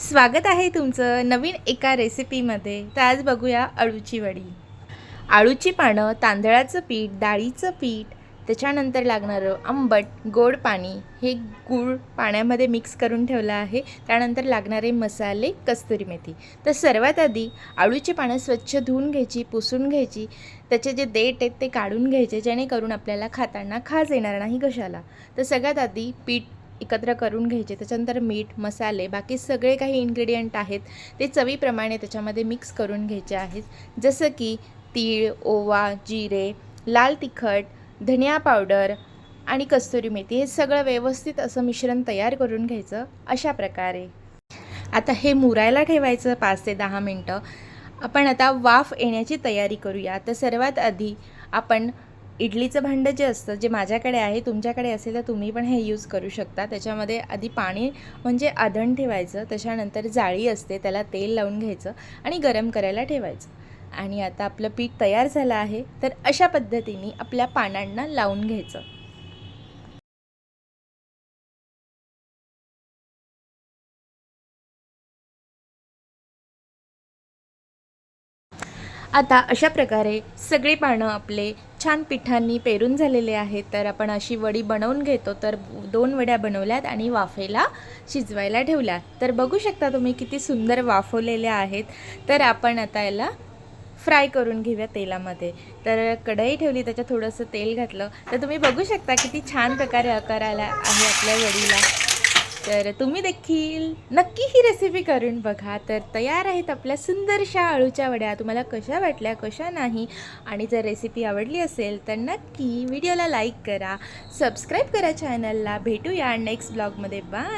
स्वागत आहे तुमचं नवीन एका रेसिपीमध्ये. तर आज बघूया अळूची वडी. अळूची पानं तांदळाचं पीठ डाळीचं पीठ त्याच्यानंतर लागणारं आंबट गोड पाणी हे गूळ पाण्यामध्ये मिक्स करून ठेवलं आहे. त्यानंतर लागणारे मसाले कस्तुरी मेथी. तर सर्वात आधी आळूची पानं स्वच्छ धुवून घ्यायची पुसून घ्यायची. त्याचे जे देठ आहेत ते काढून घ्यायचे जेणेकरून आपल्याला खाताना खाज येणार नाही घशाला तर सगळ्यात आधी पीठ एकत्र करून घ्यायचे. त्याच्यानंतर मीठ मसाले बाकी सगळे काही इन्ग्रेडियंट आहेत ते चवीप्रमाणे त्याच्यामध्ये मिक्स करून घ्यायचे आहेत. जसं की तीळ ओवा जिरे लाल तिखट धनिया पावडर आणि कस्तुरी मेथी हे सगळं व्यवस्थित असं मिश्रण तयार करून घ्यायचं अशा प्रकारे. आता हे मुरायला ठेवायचं पाच ते दहा मिनटं. आपण आता वाफ येण्याची तयारी करूया. तर सर्वात आधी आपण इडलीचं भांडं जे असतं जे माझ्याकडे आहे तुमच्याकडे असेल तर तुम्ही पण हे यूज करू शकता. त्याच्यामध्ये आधी पाणी म्हणजे आधण ठेवायचं त्याच्यानंतर जाळी असते त्याला तेल लावून घ्यायचं आणि गरम करायला ठेवायचं. आणि आता आपलं पीठ तयार झालं आहे तर अशा पद्धतीने आपल्या पानांना लावून घ्यायचं. आता अशा प्रकारे सगळे पानं आपले छान पिठांनी पेरून झालेले आहेत तर आपण अशी वडी बनवून घेतो. तर दोन वड्या बनवल्यात आणि वाफेला शिजवायला ठेवल्या तर बघू शकता तुम्ही किती सुंदर वाफवलेल्या आहेत. तर आपण आता याला फ्राय करून घेऊया तेलामध्ये. तर कढई ठेवली त्याच्यात थोडंसं तेल घातलं. तर तुम्ही बघू शकता किती छान प्रकारे आकार आला आहे आपल्या वडीला. तर तुम्ही देखील नक्की ही रेसिपी करून बघा. तर तयार आहेत आपल्या सुंदरशा आळूच्या वड्या. तुम्हाला कशा वाटल्या कशा नाही आणि जर रेसिपी आवडली असेल तर नक्की व्हिडिओला लाईक करा. सबस्क्राईब करा चॅनलला भेटूया नेक्स्ट ब्लॉगमध्ये बाय